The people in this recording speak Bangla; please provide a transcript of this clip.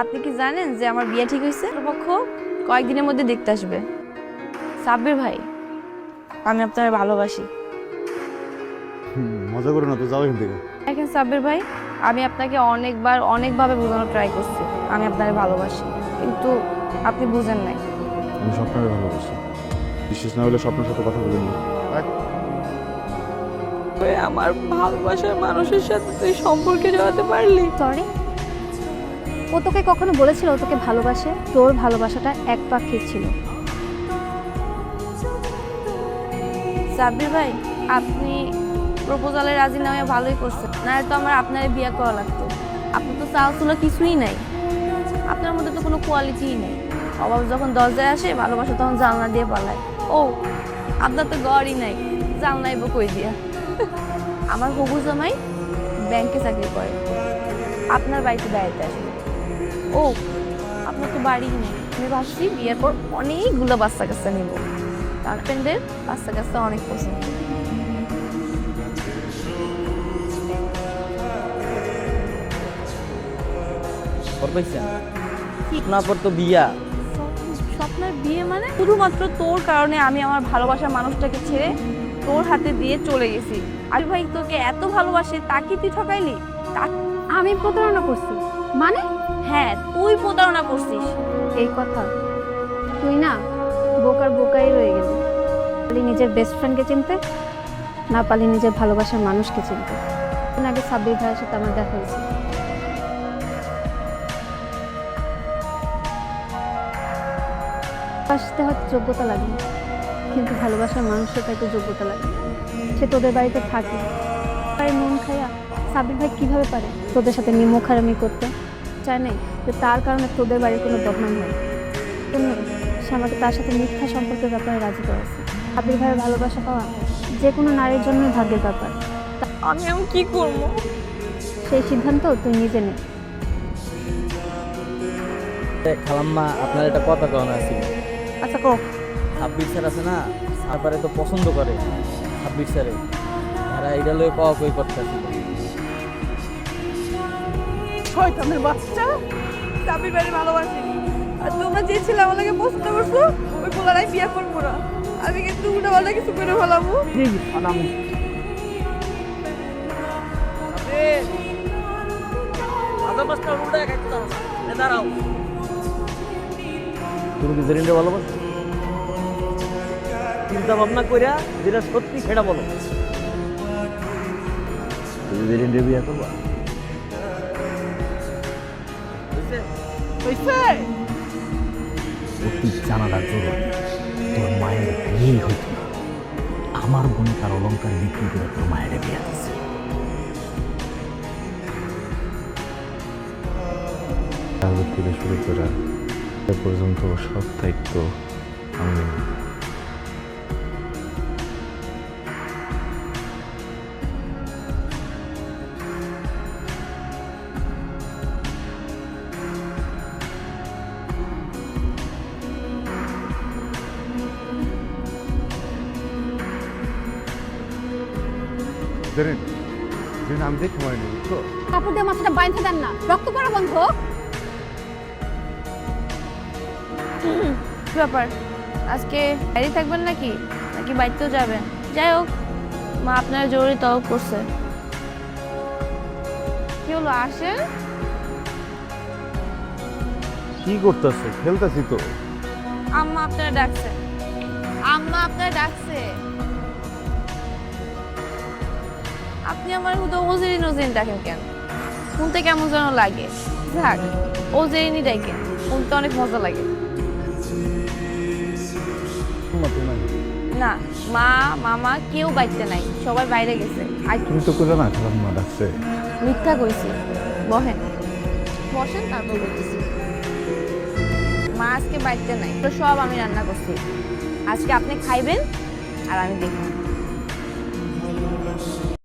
আপনি কি জানেন যে আমার বিয়ে ঠিক হয়েছে? পক্ষ কয়েকদিনের মধ্যে দেখতে আসবে। সাব্বির ভাই আমি আপনার ভালোবাসি। মজা করো না তো যাও এখান থেকে। দেখেন সাব্বির ভাই আমি আপনাকে অনেকবার অনেকভাবে বোঝানোর ট্রাই করছি। আমি আপনাকে ভালোবাসি কিন্তু আপনি বুঝেন নাই। আমি স্বপ্নকে ভালোবাসি। বিশ্বাস না হলে স্বপ্নের সাথে কথা বলে আমার ভালোবাসার মানুষের সাথে তুই সম্পর্কে জড়াতে পারলি? সরি ও তোকে কখনো বলেছিল ও তোকে ভালোবাসে? তোর ভালোবাসাটা এক পাক্ষিক ছিল। সাব্বির ভাই, আপনি প্রপোজালে রাজি না হয়ে ভালোই করছেন। না তো আমার আপনার বিয়ে করা লাগতো। আপনি তো চাওয়াচুলো কিছুই নাই। আপনার মধ্যে তো কোনো কোয়ালিটিই নেই। অভাব যখন দরজায় আসে, ভালোবাসা তখন জানলা দিয়ে পালায়। ও, আপনার তো গড়ই নাই। জানলাই বা কই দিয়া? আমার হবু জামাই ব্যাংকে চাকরি করে। আপনার বাড়িতে বেড়াইতে আসবে ও আপনার তো বাড়ি নেই। আমি ভাবছি বিয়ের পর অনেকগুলো বাচ্চা কাচ্চা নিব। হাজবেন্ডের বাচ্চা কাচ্চা অনেক পছন্দ। না তো বিয়া। স্বপ্নের বিয়ে মানে শুধুমাত্র তোর কারণে আমি আমার ভালোবাসার মানুষটাকে ছেড়ে তোর হাতে দিয়ে চলে গেছি। আর ভাই তোকে এত ভালোবাসে তাকে তুই ঠকাইলি? আমি প্রতারণা করছি। মানে? হ্যাঁ তুই প্রতারণা করছিস। এই কথা। তুই না বোকার বোকাই রয়ে গেলি। পালি নিজের বেস্ট ফ্রেন্ডকে চিনতে না পালি নিজের ভালোবাসার মানুষকে চিনতে। আগে সাব্বির ভাইয়ের সাথে আমার দেখা হয়েছে। আসতে হয়তো যোগ্যতা লাগে কিন্তু ভালোবাসার মানুষের তাইতে যোগ্যতা লাগে সে তোদের বাড়িতে থাকে। তাই মন খাইয়া সাবির ভাই কীভাবে পারে? তোদের সাথে নিমখারামি করতে? চায় নাই যে তার কারণে তোদের বাড়ির কোনো বদনাম হয় জন্য সে আমাকে তার সাথে মিথ্যা সম্পর্কের ব্যাপারে রাজি করেছে। সাবির ভাইয়ের ভালোবাসা পাওয়া যে কোনো নারীর জন্যই ভাগ্যের ব্যাপার। আমি এখন কি করব? সেই সিদ্ধান্ত তুই নিজে নে। খালাম্মা আপনার একটা কথা কন আছে। আচ্ছা কো ছাব্বিশ স্যার আছে না? সারপারে তো পছন্দ করে। ছাব্বিশ স্যারে। এরা এটা লয়ে পাওয়া কই করতেছিল শয়তানের বাচ্চা। সাবির বাড়ি ভালোবাসি। আর তোমরা যে ছেলে আমাকে পছন্দ করছ ওই পোলারাই বিয়ে করব না। আমি কিন্তু উল্টা পাল্টা কিছু করে ফেলাবো। তুমি কি জেরিনটা ভালোবাসো? চিন্তা ভাবনা কইরা যেটা সত্যি সেটা বলো। তুমি জেরিনটা বিয়ে করবা? অতি জানাটা জরুরি তোর মায়ের বিয়ে হইতো না আমার বোন তার অলঙ্কার বিক্রি করে তোর মায়ের বিয়ে দিচ্ছে থেকে শুরু করে এ পর্যন্ত সব দায়িত্ব আমি জেরিন, জেরিন, আমি দেখতে পারিনি বুঝছ? কাপড় দিয়ে মাথাটা বাইন্ধে দেন না। রক্ত পড়া বন্ধ। কি ব্যাপার? আজকে বাইরে থাকবেন নাকি? নাকি বাড়িতেও যাবেন? যাই হোক মা আপনার জরুরি তলব করছে। কি হলো আসেন? কি করতেছো? খেলতেছি তো। আম্মা আপনারা ডাকছে। আম্মা আপনারা ডাকছে। আপনি আমার হুদো ওজেরিন ওজেরিন ডাকেন কেন? শুনতে কেমন যেন লাগে। থাক ওজেরিনই ডাকেন শুনতে অনেক মজা লাগে। না মা মামা কেউ বাড়িতে নাই। সবাই বাইরে গেছে। আজ তুমি তো করে না খেলাম না ডাকছে। মিথ্যা কইছি। বহেন বসেন তারপর বলতেছি। মা আজকে বাড়িতে নাই। তো সব আমি রান্না করছি। আজকে আপনি খাইবেন আর আমি দেখব।